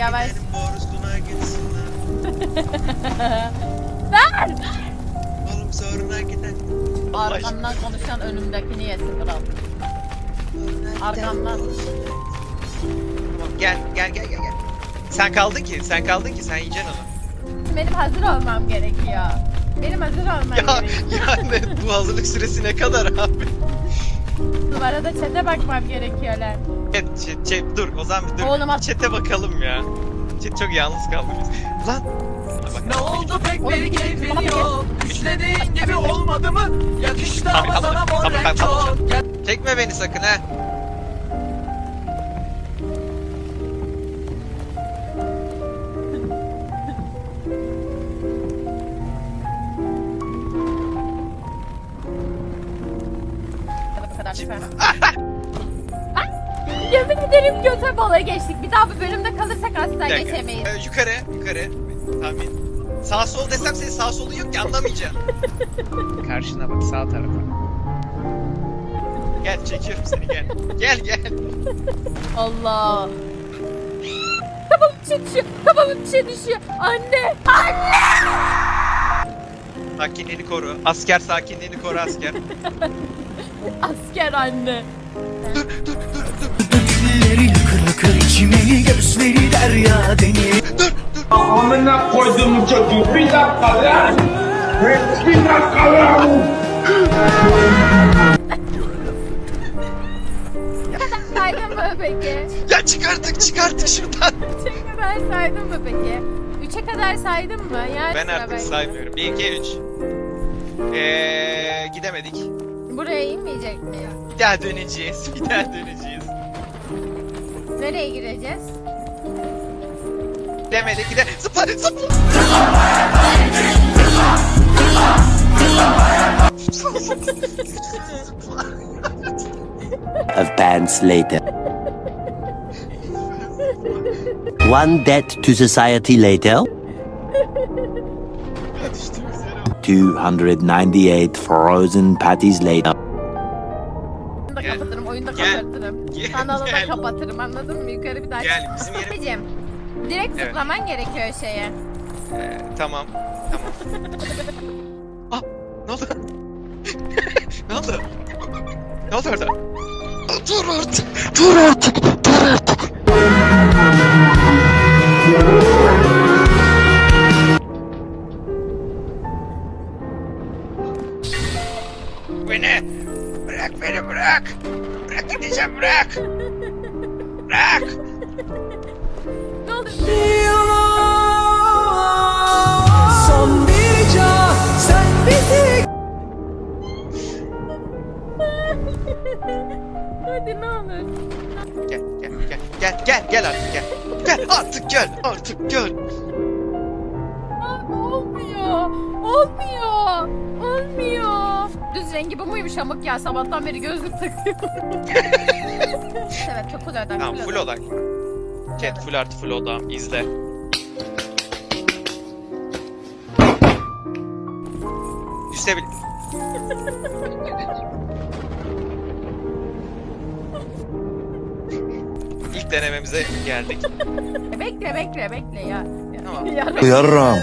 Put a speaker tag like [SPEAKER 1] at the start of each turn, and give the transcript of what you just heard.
[SPEAKER 1] Yavaş.
[SPEAKER 2] Borusuna gitsinler.
[SPEAKER 1] Ver!
[SPEAKER 2] Oğlum zoruna gider.
[SPEAKER 1] Arkamdan konuşan önümdekini yesin kral. Arkamdan.
[SPEAKER 2] Tamam, Gel gel gel gel gel. Sen kaldın ki sen kaldın ki sen yiyeceksin onu.
[SPEAKER 1] Benim hazır olmam gerekiyor. Benim hazır olmam
[SPEAKER 2] Ya
[SPEAKER 1] gerekiyor.
[SPEAKER 2] yani bu hazırlık süresi ne kadar abi?
[SPEAKER 1] Numarada çete bakmam gerekiyor lan.
[SPEAKER 2] Chat, chat, dur o zaman bir dur.
[SPEAKER 1] Oğlum at-
[SPEAKER 2] Chat'e bakalım ya. Chat çok yalnız kaldı biz. Lan. Bak,
[SPEAKER 3] Ne oldu pek
[SPEAKER 1] Oğlum,
[SPEAKER 3] bir
[SPEAKER 1] bir-
[SPEAKER 3] keyfin
[SPEAKER 1] bir-
[SPEAKER 3] yok Düşlediğin gibi olmadı mı? Yakıştı ama sana mor renk çok Gel
[SPEAKER 2] Çekme beni sakın ha.
[SPEAKER 1] Lütfen. Ay, Yemin ederim göte bala geçtik. Bir daha bu bölümde kalırsak asla
[SPEAKER 2] Bir dakika.
[SPEAKER 1] geçemeyiz.
[SPEAKER 2] Ee, yukarı yukarı. Tahmin. Sağ sol desem senin sağ solun yok ki anlamayacaksın. Karşına bak sağ tarafa. Gel çekiyorum seni gel. Gel gel.
[SPEAKER 1] Allah. Kafamın içine düşüyor. Kafamın içine düşüyor. Anne. Anne.
[SPEAKER 2] Sakinliğini koru. Asker sakinliğini koru asker.
[SPEAKER 1] Asker anne.
[SPEAKER 4] Dilleri lıkır lıkır içimi gözleri derya deniz
[SPEAKER 5] Amına koydum çocuğu bir dakika lan. Bir dakika lan.
[SPEAKER 1] Saydın mı peki?
[SPEAKER 2] ya çıkarttık çıkarttık şuradan.
[SPEAKER 1] Üçe kadar saydın mı peki? Üçe kadar saydın mı? Yani
[SPEAKER 2] Ben artık saymıyorum. 1 2 3. Eee gidemedik.
[SPEAKER 1] Buraya inmeyecek miyiz?
[SPEAKER 2] Bir daha döneceğiz. Bir daha döneceğiz.
[SPEAKER 1] Nereye gireceğiz?
[SPEAKER 2] Gidemedik gide. Zıpla zıpla.
[SPEAKER 6] of pants later. One debt to society later. 298 frozen patties later.
[SPEAKER 2] Gel.
[SPEAKER 1] kapatırım, oyunu da
[SPEAKER 2] Gel.
[SPEAKER 1] kapatırım.
[SPEAKER 2] Gel,
[SPEAKER 1] Kanalı da
[SPEAKER 2] gel.
[SPEAKER 1] kapatırım anladın mı? Yukarı bir daha
[SPEAKER 2] Gel bizim yere.
[SPEAKER 1] Anneciğim, direkt
[SPEAKER 2] Evet.
[SPEAKER 1] zıplaman gerekiyor şeye.
[SPEAKER 2] Ee, tamam. Tamam. ah ne oldu? ne oldu? ne oldu orada? Dur artık. Dur artık. Beni. Bırak beni bırak. Bırak gideceğim bırak. Bırak.
[SPEAKER 1] Ne oldu?
[SPEAKER 4] Son bir sen bizi
[SPEAKER 1] Hadi ne olur.
[SPEAKER 2] Gel gel gel gel gel gel artık gel. Gel artık gel artık gel.
[SPEAKER 1] Rengi bu muymuş amık ya? Sabahtan beri gözlük takıyorum. evet çok güzel.
[SPEAKER 2] Tamam full odak. Chat full artı full odam izle. Düşebil. İlk denememize geldik.
[SPEAKER 1] Bekle bekle bekle ya.
[SPEAKER 2] Tamam.
[SPEAKER 1] Ya-
[SPEAKER 6] Yarram.